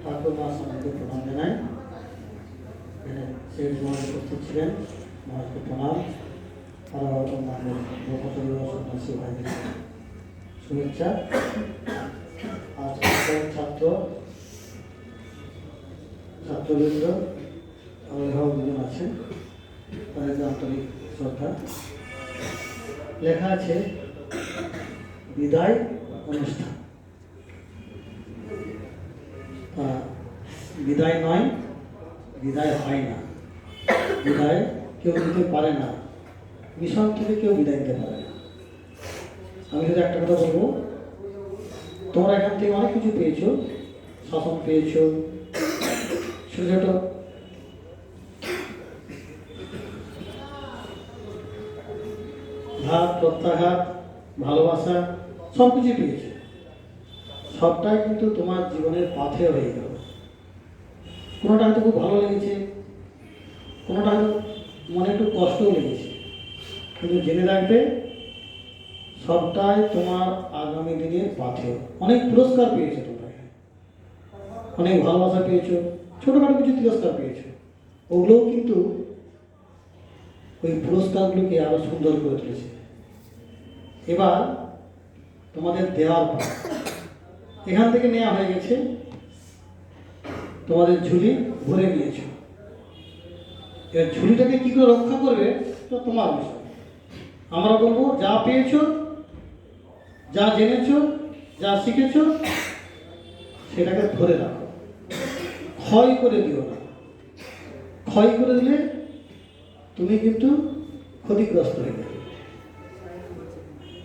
ঠাকুর মা সমাজকে প্রণাম জানাই সেই মহাজ উপস্থিত ছিলেন মহাজকে প্রণাম ছাত্র ছাত্রবৃন্দ অভিভাবকজন আছেন শ্রদ্ধা লেখা আছে বিদায় অনুষ্ঠান। বিদায় নয়, বিদায় হয় না। বিদায় কেউ দিতে পারে না। মিশন থেকে কেউ বিদায় দিতে পারে না। আমি যদি একটা কথা বলব, তোমরা এখান থেকে অনেক কিছু পেয়েছ, শাসন পেয়েছ, ছোট ছোট। ঘাত প্রত্যাঘাত, ভালোবাসা সব কিছু পেয়েছ। সবটাই কিন্তু তোমার জীবনের পাথে হয়ে গেল। কোনোটা হয়তো খুব ভালো লেগেছে, কোনোটা হয়তো মনে একটু কষ্টও লেগেছে। কিন্তু জেনে রাখবে, সবটাই তোমার আগামী দিনের পাথেয় অনেক পুরস্কার পেয়েছ তোমরা অনেক ভালোবাসা পেয়েছ, ছোটোখাটো কিছু তিরস্কার পেয়েছ। ওগুলোও কিন্তু ওই পুরস্কারগুলোকে আরও সুন্দর করে তুলেছে। এবার তোমাদের দেওয়ার পর। এখান থেকে নেওয়া হয়ে গেছে। তোমাদের ঝুলি ভরে নিয়েছো। এবার ঝুলিটাকে কী করে রক্ষা করবে তো তোমার বিষয়। আমরা বলব, যা পেয়েছ, যা জেনেছ, যা শিখেছো, সেটাকে ধরে রাখো। ক্ষয় করে দিও না। ক্ষয় করে দিলে তুমি কিন্তু ক্ষতিগ্রস্ত হয়ে যাবে।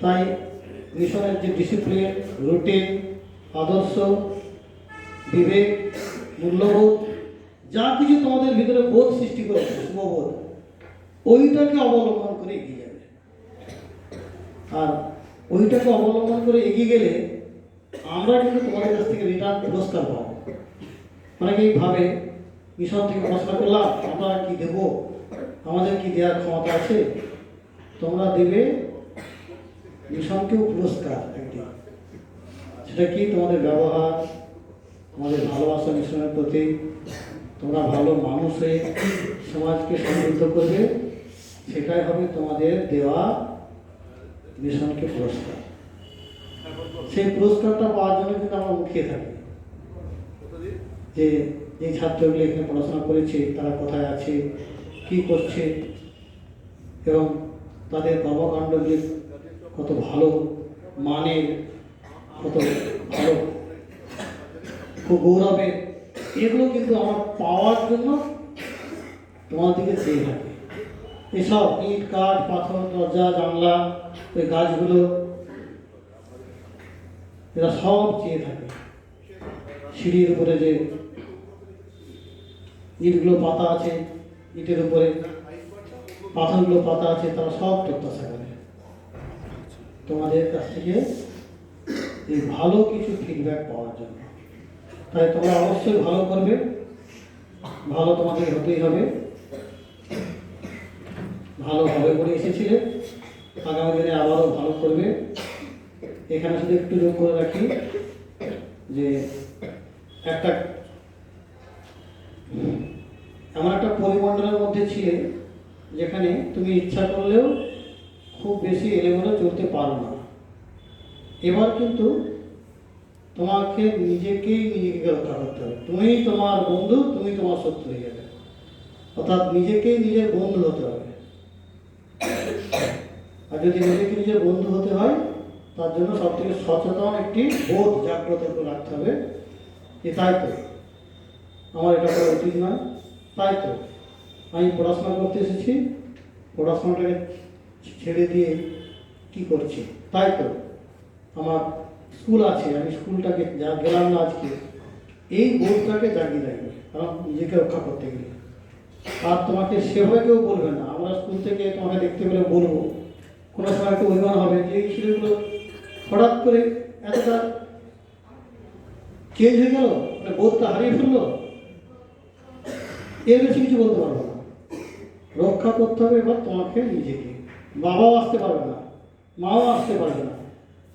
তাই মিশনের যে ডিসিপ্লিন রুটিন আদর্শ, বিবেক, মূল্যবোধ, যা কিছু তোমাদের ভিতরে বোধ সৃষ্টি করেছে শুভবোধ ওইটাকে অবলম্বন করে এগিয়ে যাবে। আর ওইটাকে অবলম্বন করে এগিয়ে গেলে আমরা কিন্তু তোমাদের কাছ থেকে রিটার্ন পুরস্কার পাবো। অনেকেই ভাবে, মিশন থেকে পড়াশোনা করলাম, আমরা কি দেব? আমাদের কি দেওয়ার ক্ষমতা আছে? তোমরা দেবে মিশনকেও পুরস্কার একটি। সেটা কি? তোমাদের ব্যবহার, তোমাদের ভালোবাসা মিশনের প্রতি, তোমরা ভালো মানুষ হয়ে সমাজকে সমৃদ্ধ করবে, সেটাই হবে তোমাদের দেওয়া মিশনকে পুরস্কার। সেই পুরস্কারটা পাওয়ার জন্য কিন্তু আমরা মুখিয়ে থাকি। যে যে ছাত্রগুলি এখানে পড়াশোনা করেছে, তারা কোথায় আছে, কি করছে, এবং তাদের কর্মকাণ্ডগুলি কত ভালো মানের, কত ভালো খুব গৌরবের এগুলো কিন্তু আমার পাওয়ার জন্য তোমার দিকে চেয়ে থাকে। এসব ইট, কাঠ, পাথর, দরজা, জানলা ওই গাছগুলো এরা সব চেয়ে থাকে। সিঁড়ির উপরে যে ইটগুলো পাতা আছে, ইটের উপরে পাথরগুলো পাতা আছে, তারা সব প্রত্যাশা করে। তোমাদের কাছ থেকে এই ভালো কিছু ফিডব্যাক পাওয়ার জন্য। তাই তোমরা অবশ্যই ভালো করবে, ভালো তোমাদের হতেই হবে। ভালো হবে করে এসেছিলে, আগামী দিনে আবারও ভালো করবে। এখানে শুধু একটু যোগ করে রাখি যে একটা এমন একটা পরিমণ্ডলের মধ্যে ছিলে যেখানে তুমি ইচ্ছা করলেও খুব বেশি এলেমেলে চলতে পারো না। এবার কিন্তু তোমাকে নিজেকেই নিজেকে রক্ষা করতে হবে। তুমি তোমার বন্ধু তুমি তোমার শত্রু হয়ে যাবে। অর্থাৎ নিজেকেই নিজের বন্ধু হতে হবে। আর যদি নিজেকে নিজের বন্ধু হতে হয়, তার জন্য সব থেকে সচেতন একটি বোধ জাগ্রত রাখতে হবে যে, তাই তো, আমার এটা করা উচিত নয়। তাই তো, আমি পড়াশোনা করতে এসেছি। পড়াশোনাটাকে ছেড়ে দিয়ে কি করছি? তাই তো আমার স্কুল আছে, আমি স্কুলটাকে যা গেলাম না আজকে, এই বোধটাকে জাগিয়ে রাখবে কারণ নিজেকে রক্ষা করতে গেলে। আর তোমাকে সেভাবে কেউ বলবে না। আমরা স্কুল থেকে তোমাকে দেখতে পেলে বলব, কোনো সময় একটু অভিমান হবে যে এই ছেলেগুলো হঠাৎ করে এতটা চেঞ্জ হয়ে গেল মানে বোধটা হারিয়ে ফেলল? এর বেশি কিছু বলতে পারব না। রক্ষা করতে হবে এবার তোমাকে নিজেকে। বাবাও আসতে পারবে না, মাও আসতে পারবে না।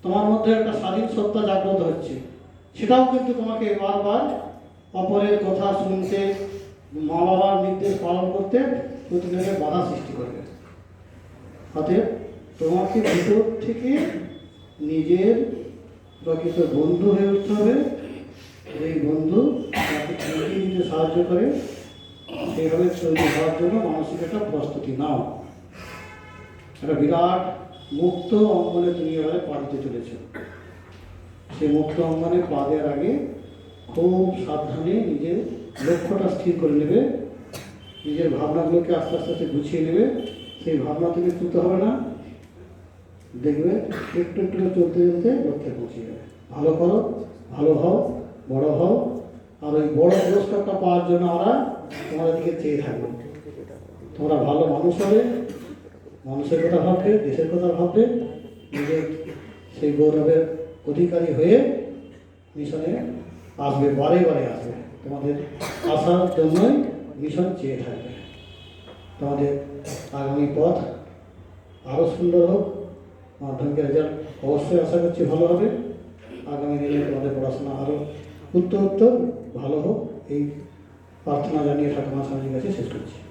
তোমার মধ্যে একটা স্বাধীন সত্তা জাগ্রত হচ্ছে। সেটাও কিন্তু তোমাকে বারবার অপরের কথা শুনতে মা বাবার নির্দেশ পালন করতে প্রতিদিনের বাধা সৃষ্টি করবে। অতএব তোমাকে ভিতর থেকে নিজের প্রকৃত বন্ধু হয়ে উঠতে হবে। এই বন্ধু তাকে দিতে সাহায্য করে, সেইভাবে তৈরি হওয়ার জন্য মানসিক একটা প্রস্তুতি নাও। একটা বিরাট মুক্ত অঙ্গনে তুমি এবারে পা দিতে চলেছ। সেই মুক্ত অঙ্গনে পা দেওয়ার আগে খুব সাবধানে নিজের লক্ষ্যটা স্থির করে নেবে, নিজের ভাবনাগুলোকে আস্তে আস্তে আস্তে গুছিয়ে নেবে, সেই ভাবনা থেকে তুলতে হবে না। দেখবে একটু একটু চলতে চলতে লক্ষ্যে পৌঁছে যাবে। ভালো করো, ভালো হও, বড় হও, আর ওই বড় পুরস্কারটা পাওয়ার জন্য আমরা তোমাদের দিকে চেয়ে থাকব। তোমরা ভালো মানুষ হবে মানুষের কথা ভাববে, দেশের কথা ভাববে, নিজের সেই গৌরবের অধিকারী হয়ে মিশনে আসবে, বারে বারে আসবে। তোমাদের আসার জন্যই মিশন চেয়ে থাকবে। তোমাদের আগামী পথ আরও সুন্দর হোক। মাধ্যমিক রেজাল্ট অবশ্যই আশা করছি ভালো হবে। আগামী দিনে তোমাদের পড়াশোনা আরও উত্তর উত্তর ভালো হোক। এই প্রার্থনা জানিয়ে ঠাকুমার স্বামীর কাছে শেষ করছি।